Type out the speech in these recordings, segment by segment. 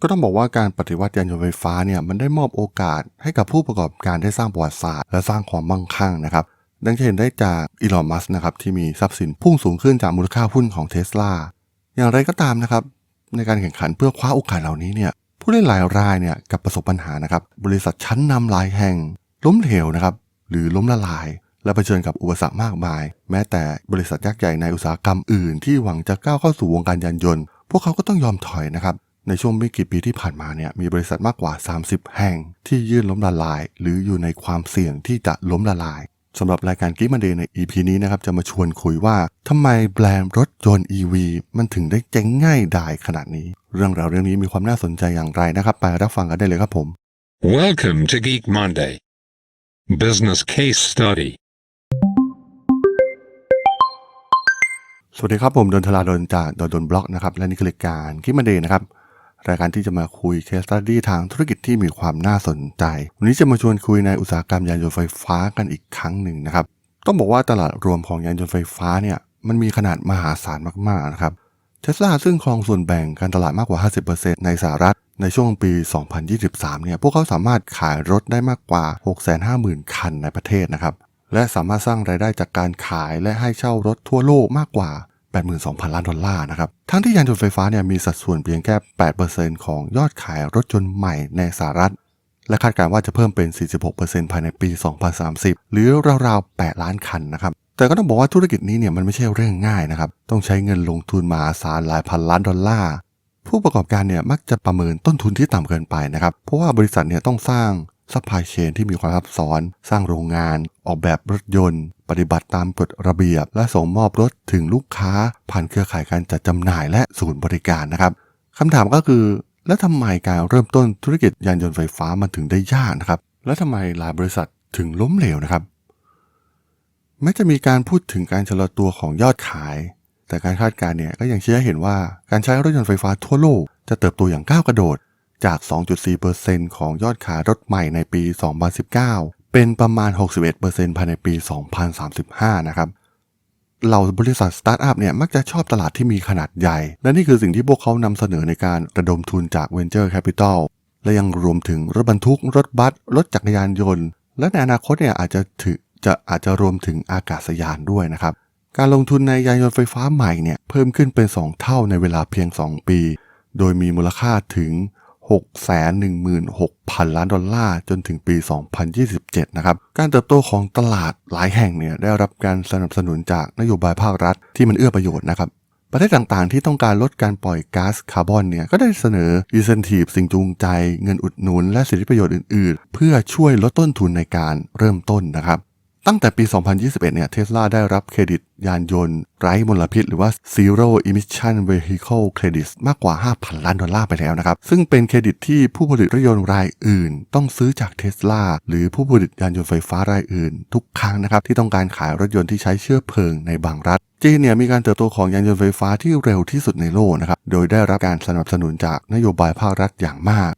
ก็ต้องบอกว่าการปฏิวัติยานยนต์ไฟฟ้าเนี่ยมันได้มอบโอกาสให้กับผู้ประกอบการได้สร้างประวัติศาสตร์ และสร้างความมั่งคั่งนะครับดังจะเห็นได้จากอีลอนมัสนะครับที่มีทรัพย์สินพุ่งสูงขึ้นจากมูลค่าหุ้นของเทสลาอย่างไรก็ตามนะครับในการแข่งขันเพื่อคว้าโอกาสเหล่านี้เนี่ยผู้เล่นหลายรายเนี่ยกับประสบปัญหานะครับบริษัทชั้นนำหลายแห่ง ล้มเหลวนะครับหรือล้มละลาย และเผชิญกับอุปสรรคมากมาย แม้แต่บริษัทยักษ์ใหญ่ในอุตสาหกรรมอื่น ที่หวังจะก้าวเข้าสู่วงการยานยนต์ พวกเขาก็ต้องยอมถอยนะครับ ในช่วงไม่กี่ปีที่ผ่านมาเนี่ยมีบริษัทมากกว่า 30 แห่ง ที่ยื่นล้มละลาย หรืออยู่ในความเสี่ยงที่จะล้มละลายสำหรับรายการกิ๊กมันเดย์ใน EP นี้นะครับจะมาชวนคุยว่าทำไมแบรนด์รถยนต์ EV มันถึงได้เจ๊งง่ายดายขนาดนี้ เรื่องราวเรื่องนี้มีความน่าสนใจอย่างไรนะครับ ไปรับฟังกันได้เลยครับผม Welcome to Geek Monday. Business Case Study. สวัสดีครับผมดนทลาดนจากดนดนบล็อกนะครับและนี่คือรายการคิดมาเดย์นะครับ รายการที่จะมาคุยเคสตัดดี้ทางธุรกิจที่มีความน่าสนใจ วันนี้จะมาชวนคุยในอุตสาหกรรมยานยนต์ไฟฟ้ากันอีกครั้งหนึ่งนะครับ ต้องบอกว่าตลาดรวมของยานยนต์ไฟฟ้าเนี่ยมันมีขนาดมหาศาลมากๆนะครับเทสลาซึ่งครองส่วนแบ่งการตลาดมากกว่า 50%ในสหรัฐ ในช่วงปี 2023 เนี่ย พวกเขาสามารถขายรถได้มากกว่า 650,000 คันในประเทศนะครับ และสามารถสร้างรายได้จากการขายและให้เช่ารถทั่วโลกมากกว่า 82,000 ล้านดอลลาร์นะครับ ทั้งที่ยานยนต์ไฟฟ้าเนี่ยมีสัดส่วนเพียงแค่ 8%ของยอดขายรถยนต์ใหม่ในสหรัฐ และคาดการณ์ว่าจะเพิ่มเป็น 46%ภายในปี 2030 หรือราวๆ 8 ล้านคันนะครับ แต่ก็ต้องบอกว่าธุรกิจนี้เนี่ยมันไม่ใช่เรื่องง่ายนะครับ ต้องใช้เงินลงทุนมหาศาลหลายพันล้านดอลลาร์ ผู้ประกอบการเนี่ยมักจะประเมินต้นทุนที่ต่ำเกินไปนะครับ เพราะว่าบริษัทเนี่ยต้องสร้าง ซัพพลายเชนที่มีความซับซ้อน สร้างโรงงาน ออกแบบรถยนต์ ปฏิบัติตามกฎระเบียบ และส่งมอบรถถึงลูกค้า ผ่านเครือข่ายการจัดจำหน่ายและศูนย์บริการนะครับคำถามก็คือ แล้วทำไมการเริ่มต้นธุรกิจยานยนต์ไฟฟ้ามันถึงได้ยากนะครับ และทำไมหลายบริษัทถึงล้มเหลวนะครับแม้จะมีการพูดถึงการชะลอตัวของยอดขาย แต่การคาดการณ์เนี่ยก็ยังชี้ให้เห็นว่าการใช้รถยนต์ไฟฟ้าทั่วโลกจะเติบโตอย่างก้าวกระโดด จาก 2.4%ของยอดขายรถใหม่ในปี 2019 เป็นประมาณ 61%ภายในปี 2035 นะครับเหล่าบริษัทสตาร์ทอัพเนี่ยมักจะชอบตลาดที่มีขนาดใหญ่ และนี่คือสิ่งที่พวกเขานำเสนอในการระดมทุนจาก Venture Capital และยังรวมถึงรถบรรทุก รถบัส รถจักรยานยนต์ และในอนาคตเนี่ยอาจจะถึงจะอาจจะรวมถึงอากาศยานด้วยนะครับ การลงทุนในยานยนต์ไฟฟ้าใหม่เนี่ยเพิ่มขึ้นเป็น 2 เท่าในเวลาเพียง 2 ปี โดยมีมูลค่าถึง 616,000 ล้านดอลลาร์จนถึงปี 2027 นะครับ การเติบโตของตลาดหลายแห่งเนี่ยได้รับการสนับสนุนจากนโยบายภาครัฐที่มันเอื้อประโยชน์นะครับ ประเทศต่างๆ ที่ต้องการลดการปล่อยก๊าซคาร์บอนเนี่ยก็ได้เสนอ incentive สิ่งจูงใจ เงินอุดหนุน และสิทธิประโยชน์อื่น ๆ เพื่อช่วยลดต้นทุนในการเริ่มต้นนะครับ ตั้งแต่ปี 2021 เนี่ยเทสลาได้รับเครดิตยานยนต์ไร้มลพิษ หรือว่า Zero Emission Vehicle Credits มากกว่า 5,000 ล้านดอลลาร์ไปแล้วนะครับ ซึ่งเป็นเครดิตที่ผู้ผลิตรถยนต์รายอื่น ต้องซื้อจากเทสลาหรือผู้ผลิตยานยนต์ไฟฟ้ารายอื่น ทุกครั้งนะครับ ที่ต้องการขายรถยนต์ที่ใช้เชื้อเพลิงในบางรัฐจีนเนี่ยมีการเติบโตของยานยนต์ไฟฟ้าที่เร็วที่สุดในโลกนะครับ โดยได้รับการสนับสนุนจากนโยบายภาครัฐอย่างมาก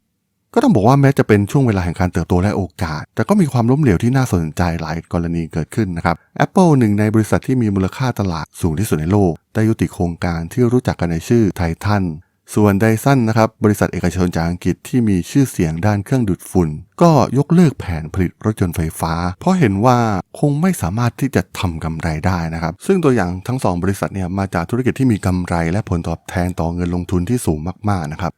ก็ต้องบอกว่าแม้จะเป็นช่วงเวลาแห่งการเติบโตและโอกาส แต่ก็มีความล้มเหลวที่น่าสนใจหลายกรณีเกิดขึ้นนะครับ Apple หนึ่งในบริษัทที่มีมูลค่าตลาดสูงที่สุดในโลก ได้ยุติโครงการที่รู้จักกันในชื่อไททันส่วนไดซันนะครับ บริษัทเอกชนจากอังกฤษที่มีชื่อเสียงด้านเครื่องดูดฝุ่น ก็ยกเลิกแผนผลิตรถยนต์ไฟฟ้า เพราะเห็นว่าคงไม่สามารถที่จะทำกำไรได้นะครับ ซึ่งตัวอย่างทั้งสองบริษัทเนี่ยมาจากธุรกิจที่มีกำไรและผลตอบแทนต่อเงินลงทุนที่สูงมากๆนะครับ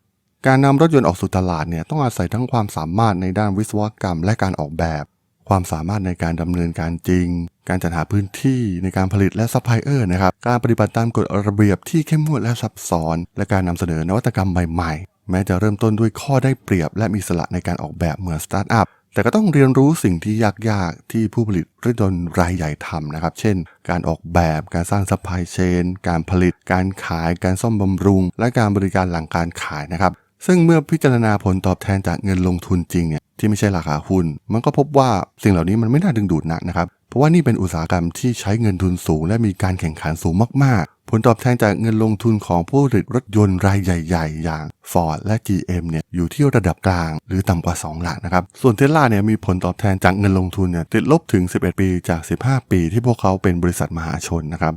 การนำรถยนต์ออกสู่ตลาดเนี่ยต้องอาศัยทั้งความสามารถในด้านวิศวกรรมและการออกแบบ ความสามารถในการดำเนินการจริง การจัดหาพื้นที่ในการผลิตและซัพพลายเออร์นะครับ การปฏิบัติตามกฎระเบียบที่เข้มงวดและซับซ้อน และการนำเสนอนวัตกรรมใหม่ๆ แม้จะเริ่มต้นด้วยข้อได้เปรียบ และมีสละในการออกแบบเหมือนสตาร์ทอัพแต่ก็ต้องเรียนรู้สิ่งที่ยากๆ ที่ผู้ผลิตรถยนต์รายใหญ่ทำนะครับ เช่น การออกแบบ การสร้างซัพพลายเชน การผลิต การขาย การซ่อมบำรุง และการบริการหลังการขายนะครับ ซึ่งเมื่อพิจารณาผลตอบแทนจากเงินลงทุนจริงเนี่ยที่ไม่ใช่ราคาหุ้น มันก็พบว่าสิ่งเหล่านี้มันไม่น่าดึงดูดนักนะครับ เพราะว่านี่เป็นอุตสาหกรรมที่ใช้เงินทุนสูง และมีการแข่งขันสูงมากๆ ผลตอบแทนจากเงินลงทุนของผู้ผลิตรถยนต์รายใหญ่ ๆ อย่าง Ford และ GM เนี่ยอยู่ที่ระดับกลาง หรือต่ำกว่า 2 หลักนะครับ ส่วนเทสลาเนี่ยมีผลตอบแทนจากเงินลงทุนเนี่ยติดลบถึง 11 ปีจาก 15 ปี ที่พวกเขาเป็นบริษัทมหาชนนะครับ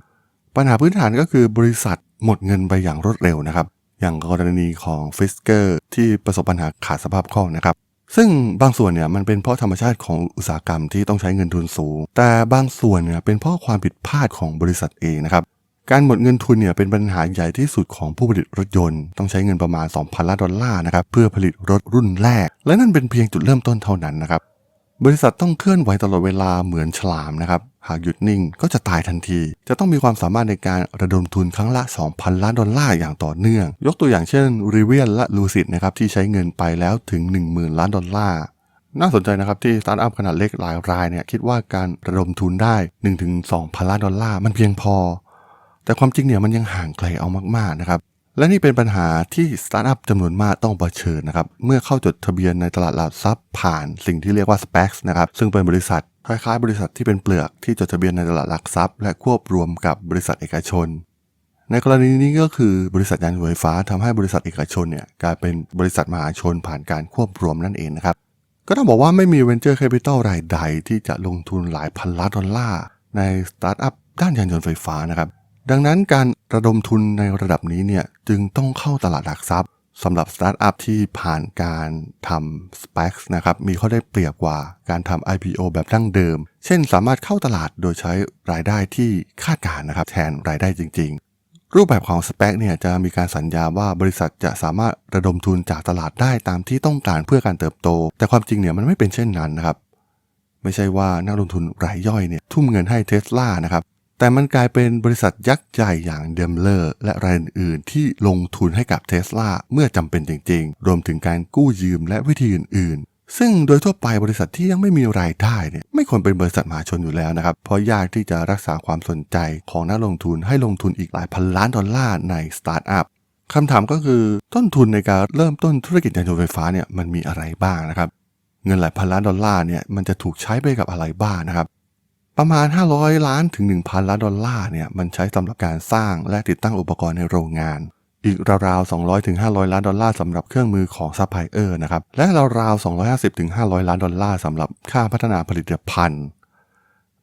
ปัญหาพื้นฐานก็คือบริษัทหมดเงินไปอย่างรวดเร็วนะครับ อย่างกรณีของฟิสเกอร์ที่ประสบปัญหาขาดสภาพคล่องนะครับ ซึ่งบางส่วนเนี่ยมันเป็นเพราะธรรมชาติของอุตสาหกรรมที่ต้องใช้เงินทุนสูง แต่บางส่วนเนี่ยเป็นเพราะความผิดพลาดของบริษัทเองนะครับการหมดเงินทุนเนี่ยเป็นปัญหาใหญ่ที่สุดของผู้ผลิตรถยนต์ ต้องใช้เงินประมาณ 2,000 ล้านดอลลาร์นะครับเพื่อผลิตรถรุ่นแรก และนั่นเป็นเพียงจุดเริ่มต้นเท่านั้นนะครับ บริษัทต้องเคลื่อนไหวตลอดเวลาเหมือนฉลามนะครับ หากหยุดนิ่งก็จะตายทันที จะต้องมีความสามารถในการระดมทุนครั้งละ 2,000 ล้านดอลลาร์อย่างต่อเนื่อง ยกตัวอย่างเช่นริเวียนและลูซิดนะครับที่ใช้เงินไปแล้วถึง 10,000 ล้านดอลลาร์น่าสนใจนะครับที่สตาร์ทอัพขนาดเล็กหลายรายเนี่ยคิดว่าการระดมทุนได้ 1-2,000 ล้านดอลลาร์มันเพียงพอ แต่ความจริงเนี่ยมันยังห่างไกลเอามากๆนะครับ และนี่เป็นปัญหาที่สตาร์ทอัพจำนวนมากต้องเผชิญนะครับ เมื่อเข้าจดทะเบียนในตลาดหลักทรัพย์ผ่านสิ่งที่เรียกว่า SPAC นะครับ ซึ่งเป็นบริษัทคล้ายๆ บริษัทที่เป็นเปลือกที่จดทะเบียนในตลาดหลักทรัพย์ และควบรวมกับบริษัทเอกชน ในกรณีนี้ก็คือบริษัทยานยนต์ไฟฟ้าทำให้บริษัทเอกชนเนี่ยกลายเป็นบริษัทมหาชนผ่านการควบรวมนั่นเองนะครับ ก็ต้องบอกว่าไม่มี Venture Capital รายใดที่จะลงทุนหลายพันล้านดอลลาร์ในสตาร์ทอัพด้านยานยนต์ไฟฟ้านะครับ ดังนั้นการระดมทุนในระดับนี้เนี่ยจึงต้องเข้าตลาดหลักทรัพย์สำหรับสตาร์ทอัพที่ผ่านการทำ SPAC นะครับมีข้อได้เปรียบกว่าการทำ IPO แบบดั้งเดิม เช่นสามารถเข้าตลาดโดยใช้รายได้ที่คาดการนะครับแทนรายได้จริง ๆ รูปแบบของ SPAC เนี่ยจะมีการสัญญาว่าบริษัทจะสามารถระดมทุนจากตลาดได้ตามที่ต้องการเพื่อการเติบโต แต่ความจริงเนี่ยมันไม่เป็นเช่นนั้นนะครับไม่ใช่ว่านักลงทุนรายย่อยเนี่ยทุ่มเงินให้เทสลานะครับ แต่มันกลายเป็นบริษัทยักษ์ใหญ่อย่างเดมเลอร์และรายอื่นๆ ที่ลงทุนให้กับเทสลาเมื่อจำเป็นจริงๆ รวมถึงการกู้ยืมและวิธีอื่นๆ ซึ่งโดยทั่วไปบริษัทที่ยังไม่มีรายได้เนี่ยไม่ควรเป็นบริษัทมหาชนอยู่แล้วนะครับ เพราะยากที่จะรักษาความสนใจของนักลงทุนให้ลงทุนอีกหลายพันล้านดอลลาร์ในสตาร์ทอัพคำถามก็คือต้นทุนในการเริ่มต้นธุรกิจยานยนต์ไฟฟ้าเนี่ยมันมีอะไรบ้างนะครับเงินหลายพันล้านดอลลาร์เนี่ยมันจะถูกใช้ไปกับอะไรบ้างนะครับ ประมาณ 500 ล้านถึง 1,000 ล้านดอลลาร์เนี่ยมันใช้สำหรับการสร้างและติดตั้งอุปกรณ์ในโรงงาน อีกราวๆ 200ถึง500 ล้านดอลลาร์สำหรับเครื่องมือของซัพพลายเออร์นะครับและราวๆ 250ถึง500 ล้านดอลลาร์สำหรับค่าพัฒนาผลิตภัณฑ์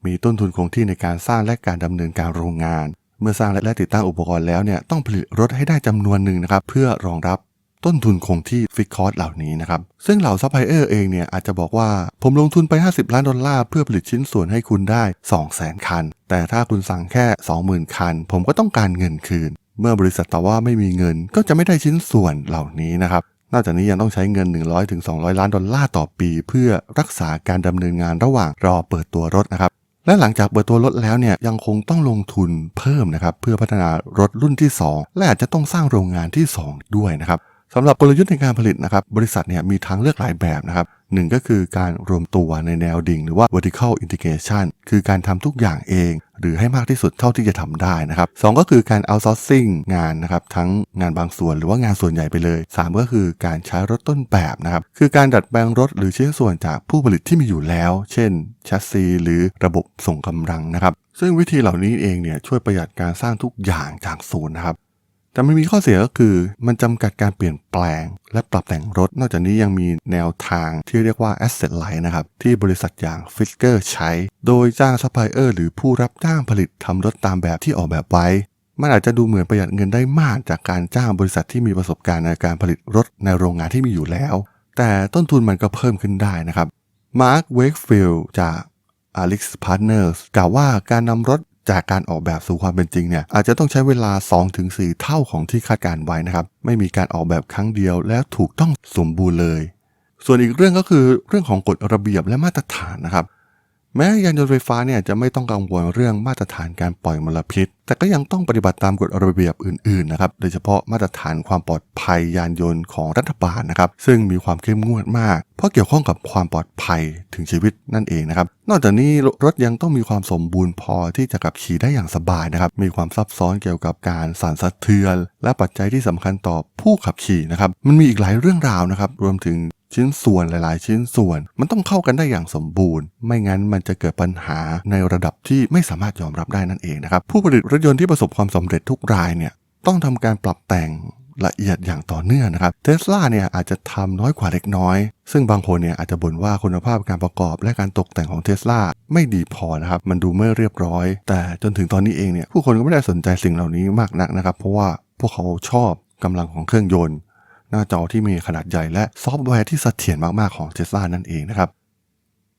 มีต้นทุนคงที่ในการสร้างและการดำเนินการโรงงาน เมื่อสร้างและติดตั้งอุปกรณ์แล้วเนี่ยต้องผลิตรถให้ได้จำนวนหนึ่งนะครับเพื่อรองรับ ต้นทุนคงที่ฟิกคอร์สเหล่านี้นะครับ ซึ่งเหล่าซัพพลายเออร์เองเนี่ยอาจจะบอกว่าผมลงทุนไป 50 ล้านดอลลาร์เพื่อผลิตชิ้นส่วนให้คุณได้ 200,000 คัน แต่ถ้าคุณสั่งแค่ 20,000 คัน ผมก็ต้องการเงินคืน เมื่อบริษัทตอบว่าไม่มีเงินก็จะไม่ได้ชิ้นส่วนเหล่านี้นะครับนอกจากนี้ยังต้องใช้เงิน 100ถึง200ล้านดอลลาร์ต่อปี เพื่อรักษาการดำเนินงานระหว่างรอเปิดตัวรถนะครับและหลังจากเปิดตัวรถแล้วเนี่ยยังคงต้องลงทุนเพิ่มนะครับเพื่อพัฒนารถรุ่นที่ 2 และอาจจะต้องสร้างโรงงานที่ 2 ด้วยนะครับ สำหรับกลยุทธ์ในการผลิตนะครับบริษัทเนี่ยมีทางเลือกหลายแบบนะครับหนึ่งก็คือการรวมตัวในแนวดิ่ง หรือว่า vertical integration คือการทำทุกอย่างเอง หรือให้มากที่สุดเท่าที่จะทำได้นะครับสองก็คือการ outsourcing งานนะครับทั้งงานบางส่วนหรือว่างานส่วนใหญ่ไปเลยสามก็คือการใช้รถต้นแบบนะครับคือการดัดแปลงรถหรือชิ้นส่วนจากผู้ผลิตที่มีอยู่แล้ว เช่นแชสซีหรือระบบส่งกำลังนะครับซึ่งวิธีเหล่านี้เองเนี่ยช่วยประหยัดการสร้างทุกอย่างจากศูนย์นะครับ แต่มันมีข้อเสียก็คือมันจำกัดการเปลี่ยนแปลง และปรับแต่งรถ นอกจากนี้ยังมีแนวทางที่เรียกว่า asset light นะครับ ที่บริษัทอย่าง Fisker ใช้ โดยจ้างซัพพลายเออร์หรือผู้รับจ้างผลิตทำรถตามแบบที่ออกแบบไว้ มันอาจจะดูเหมือนประหยัดเงินได้มากจากการจ้างบริษัทที่มีประสบการณ์ในการผลิตรถในโรงงานที่มีอยู่แล้ว แต่ต้นทุนมันก็เพิ่มขึ้นได้นะครับมาร์คเวกฟิลจาก Alex Partners กล่าวว่าการนำรถ จากการออกแบบสู่ความเป็นจริงเนี่ยอาจจะต้องใช้เวลา 2-4 เท่าของที่คาดการไว้นะครับ ไม่มีการออกแบบครั้งเดียวและถูกต้องสมบูรณ์เลย ส่วนอีกเรื่องก็คือเรื่องของกฎระเบียบและมาตรฐานนะครับ แม้ยานยนต์ไฟฟ้าเนี่ยจะไม่ต้องกังวลเรื่องมาตรฐานการปล่อยมลพิษ แต่ก็ยังต้องปฏิบัติตามกฎระเบียบอื่นๆนะครับ โดยเฉพาะมาตรฐานความปลอดภัยยานยนต์ของรัฐบาลนะครับ ซึ่งมีความเข้มงวดมาก เพราะเกี่ยวข้องกับความปลอดภัยถึงชีวิตนั่นเองนะครับ นอกจากนี้รถยังต้องมีความสมบูรณ์พอที่จะขับขี่ได้อย่างสบายนะครับ มีความซับซ้อนเกี่ยวกับการสั่นสะเทือน และปัจจัยที่สำคัญต่อผู้ขับขี่นะครับ มันมีอีกหลายเรื่องราวนะครับ รวมถึง ชิ้นส่วนหลาย ๆ ชิ้นส่วน มันต้องเข้ากันได้อย่างสมบูรณ์ ไม่งั้นมันจะเกิดปัญหาในระดับที่ไม่สามารถยอมรับได้นั่นเองนะครับผู้ผลิตรถยนต์ที่ประสบความสำเร็จทุกรายเนี่ยต้องทำการปรับแต่งละเอียดอย่างต่อเนื่องนะครับเทสลาเนี่ยอาจจะทำน้อยกว่าเล็กน้อย ซึ่งบางคนเนี่ยอาจจะบ่นว่าคุณภาพการประกอบและการตกแต่งของเทสลาไม่ดีพอนะครับ มันดูไม่เรียบร้อย แต่จนถึงตอนนี้เองเนี่ยผู้คนก็ไม่ได้สนใจสิ่งเหล่านี้มากนักนะครับ เพราะว่าพวกเขาชอบกำลังของเครื่องยนต์ หน้าจอที่มีขนาดใหญ่และซอฟต์แวร์ที่เสถียรมากๆของ Tesla นั่นเองนะครับ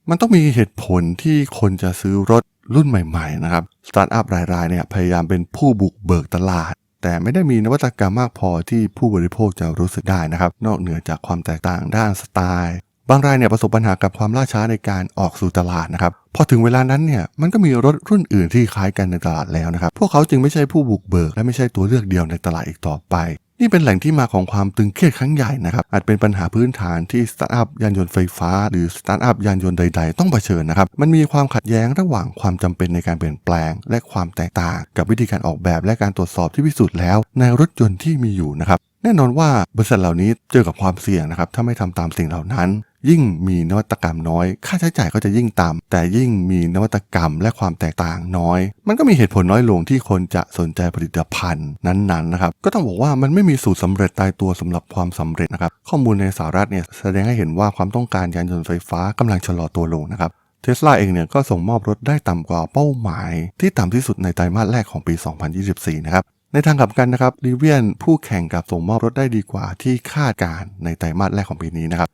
มันต้องมีเหตุผลที่คนจะซื้อรถรุ่นใหม่ๆนะครับสตาร์ทอัพรายๆเนี่ยพยายามเป็นผู้บุกเบิกตลาด แต่ไม่ได้มีนวัตกรรมมากพอที่ผู้บริโภคจะรู้สึกได้นะครับ นอกเหนือจากความแตกต่างด้านสไตล์บางรายเนี่ยประสบปัญหากับความล่าช้าในการออกสู่ตลาดนะครับพอถึงเวลานั้นเนี่ยมันก็มีรถรุ่นอื่นที่คล้ายกันในตลาดแล้วนะครับ พวกเขาจึงไม่ใช่ผู้บุกเบิก และไม่ใช่ตัวเลือกเดียวในตลาดอีกต่อไป นี่เป็นแหล่งที่มาของความตึงเครียดครั้งใหญ่นะครับอาจเป็นปัญหาพื้นฐานที่สตาร์ทอัพยานยนต์ไฟฟ้า หรือสตาร์ทอัพยานยนต์ใด ๆ ต้องเผชิญนะครับมันมีความขัดแย้งระหว่างความจำเป็นในการเปลี่ยนแปลง และความแตกต่าง กับวิธีการออกแบบและการตรวจสอบที่พิสูจน์แล้ว ในรถยนต์ที่มีอยู่นะครับแน่นอนว่าบริษัทเหล่านี้เจอกับความเสี่ยงนะครับถ้าไม่ทำตามสิ่งเหล่านั้น ยิ่งมีนวัตกรรมน้อย ค่าใช้จ่ายก็จะยิ่งต่ำแต่ยิ่งมีนวัตกรรมและความแตกต่างน้อย มันก็มีเหตุผลน้อยลงที่คนจะสนใจผลิตภัณฑ์นั้นๆนะครับก็ต้องบอกว่ามันไม่มีสูตรสำเร็จตายตัวสำหรับความสำเร็จนะครับข้อมูลในสหรัฐเนี่ยแสดงให้เห็นว่าความต้องการยานยนต์ไฟฟ้ากำลังชะลอตัวลงนะครับเทสลาเองเนี่ยก็ส่งมอบรถได้ต่ำกว่าเป้าหมาย ที่ต่ำที่สุดในไตรมาสแรกของปี 2024 นะครับในทางกลับกันนะครับรีเวียนผู้แข่งกับส่งมอบรถได้ดีกว่าที่คาดการณ์ในไตรมาสแรกของปีนี้นะครับ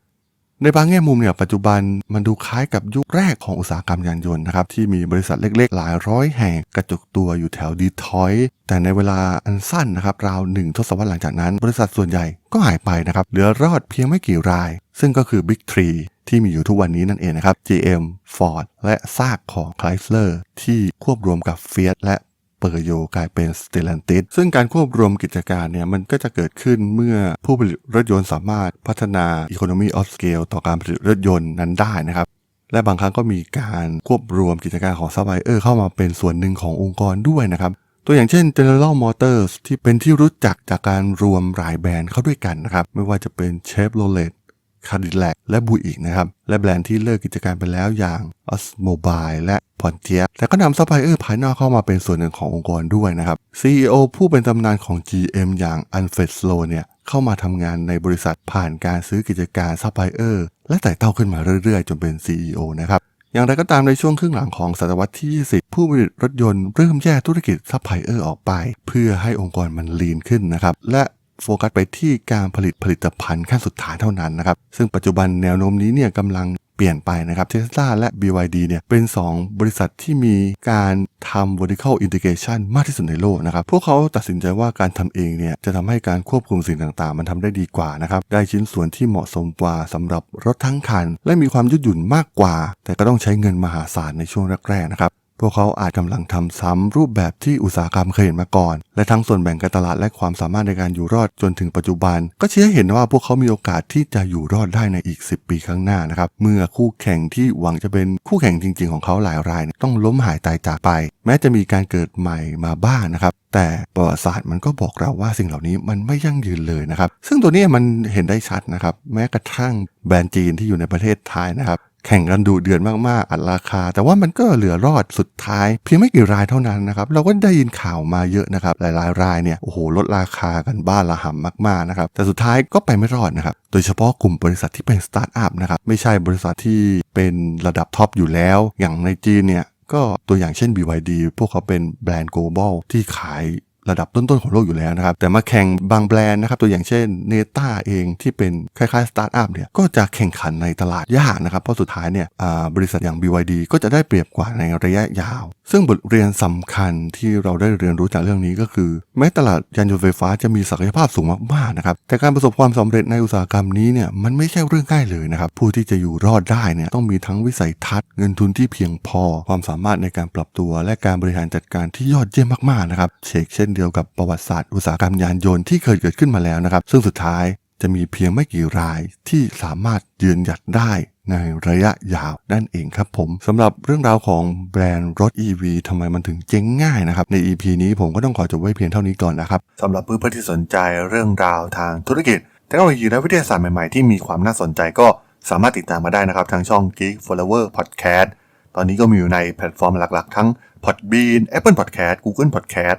ในบางแง่มุมเนี่ยปัจจุบันมันดูคล้ายกับยุคแรกของอุตสาหกรรมยานยนต์นะครับที่มีบริษัทเล็กๆ หลายร้อยแห่งกระจุกตัวอยู่แถวดีทอยต์แต่ในเวลาอันสั้นนะครับราวหนึ่งทศวรรษหลังจากนั้น บริษัทส่วนใหญ่ก็หายไปนะครับเหลือรอดเพียงไม่กี่ราย ซึ่งก็คือ Big 3ที่มีอยู่ทุกวันนี้นั่นเองนะครับ GM Ford และซากของ Chrysler ที่ควบรวมกับ Fiat และ เปอร์โยกลายเป็น s t e l l a n t i s ซึ่งการควบรวมกิจการเนี่ยมันก็จะเกิดขึ้นเมื่อผู้ผลิตรถยนต์สามารถพัฒนา Economy of Scale ต่อการผลิตรถยนต์นั้นได้นะครับและบางครั้งก็มีการควบรวมกิจการของซัพพลายเออร์เข้ามาเป็นส่วนหนึ่งขององค์กรด้วยนะครับตัวอย่างเช่น General Motors ที่เป็นที่รู้จักจากการรวมหลายแบรนด์เข้าด้วยกันนะครับ ไม่ว่าจะเป็น Chevrolet คาดิแลกและบูอีกนะครับ และแบรนด์ที่เลิกกิจการไปแล้วอย่าง Osmobile และ Pontiac แต่ก็นำซัพพลายเออร์ภายนอกเข้ามาเป็นส่วนหนึ่งขององค์กรด้วยนะครับ CEO ผู้เป็นตำนานของ GM อย่าง Alfred Slow เนี่ยเข้ามาทำงานในบริษัทผ่านการซื้อกิจการซัพพลายเออร์และไต่เต้าขึ้นมาเรื่อยๆ จนเป็น CEO นะครับอย่างไรก็ตามในช่วงครึ่งหลังของศตวรรษที่ 20 ผู้ผลิตรถยนต์เริ่มแยกธุรกิจซัพพลายเออร์ออกไป เพื่อให้องค์กรมันลีนขึ้นนะครับ และ โฟกัสไปที่การผลิตผลิตภัณฑ์ขั้นสุดท้ายเท่านั้นนะครับ ซึ่งปัจจุบันแนวโน้มนี้เนี่ยกำลังเปลี่ยนไปนะครับเทสลาและ BYD เนี่ยเป็น 2 บริษัทที่มีการทำ vertical integration มากที่สุดในโลกนะครับ พวกเขาตัดสินใจว่าการทำเองเนี่ยจะทำให้การควบคุมสิ่งต่างๆ มันทำได้ดีกว่านะครับ ได้ชิ้นส่วนที่เหมาะสมกว่าสำหรับรถทั้งคัน และมีความยืดหยุ่นมากกว่า แต่ก็ต้องใช้เงินมหาศาลในช่วงแรกๆนะครับ พวกเขาอาจกำลังทำซ้ำรูปแบบที่อุตสาหกรรมเคยเห็นมาก่อน และทั้งส่วนแบ่งการตลาดและความสามารถในการอยู่รอดจนถึงปัจจุบัน ก็ชี้ให้เห็นว่าพวกเขามีโอกาสที่จะอยู่รอดได้ในอีก 10 ปีข้างหน้านะครับ เมื่อคู่แข่งที่หวังจะเป็นคู่แข่งจริง ๆ ของเขาหลายรายเนี่ยต้องล้มหายตายจากไป แม้จะมีการเกิดใหม่มาบ้างนะครับแต่ประวัติศาสตร์มันก็บอกเราว่าสิ่งเหล่านี้มันไม่ยั่งยืนเลยนะครับ ซึ่งตัวนี้มันเห็นได้ชัดนะครับ แม้กระทั่งแบรนด์จีนที่อยู่ในประเทศไทยนะครับ แข่งกันดูเดือดมากๆ อัดราคา แต่ว่ามันก็เหลือรอดสุดท้าย เพียงไม่กี่รายเท่านั้นนะครับ เราก็ได้ยินข่าวมาเยอะนะครับ หลายๆ รายเนี่ยโอ้โหลดราคากันบ้าละห่ำมากๆนะครับแต่สุดท้ายก็ไปไม่รอดนะครับโดยเฉพาะกลุ่มบริษัทที่เป็นสตาร์ทอัพนะครับไม่ใช่บริษัทที่เป็นระดับท็อปอยู่แล้ว อย่างในจีนเนี่ยก็ตัวอย่างเช่น BYD พวกเขาเป็นแบรนด์ global ที่ขาย ระดับต้นๆของโลกอยู่แล้วนะครับ แต่มาแข่งบางแบรนด์นะครับ ตัวอย่างเช่นเนต้าเองที่เป็นคล้ายๆสตาร์ทอัพเนี่ยก็จะแข่งขันในตลาดยากนะครับ เพราะสุดท้ายเนี่ยบริษัทอย่าง BYD ก็จะได้เปรียบกว่าในระยะยาว ซึ่งบทเรียนสำคัญที่เราได้เรียนรู้จากเรื่องนี้ก็คือ แม้ตลาดยานยนต์ไฟฟ้าจะมีศักยภาพสูงมากๆนะครับแต่การประสบความสำเร็จในอุตสาหกรรมนี้เนี่ยมันไม่ใช่เรื่องง่ายเลยนะครับผู้ที่จะอยู่รอดได้เนี่ยต้องมีทั้งวิสัยทัศน์เงินทุนที่เพียงพอ ความสามารถในการปรับตัว และการบริหารจัดการที่ยอดเยี่ยมมากๆนะครับเชกเช่นเดียวกับประวัติศาสตร์อุตสาหกรรมยานยนต์ที่เคยเกิดขึ้นมาแล้วนะครับ ซึ่งสุดท้ายจะมีเพียงไม่กี่รายที่สามารถยืนหยัดได้ในระยะยาวนั่นเองครับผมสำหรับเรื่องราวของแบรนด์รถ EV ทำไมมันถึงเจ๊งง่ายนะครับ ใน EP นี้ผมก็ต้องขอจบไว้เพียงเท่านี้ก่อนนะครับสำหรับเพื่อนๆที่สนใจเรื่องราวทางธุรกิจเทคโนโลยีและวิทยาศาสตร์ใหม่ๆ ที่มีความน่าสนใจก็สามารถติดตามมาได้นะครับ ทางช่อง Geek Flower Podcast ตอนนี้ก็มีอยู่ในแพลตฟอร์มหลักๆ ทั้ง Podbean Apple Podcast Google Podcast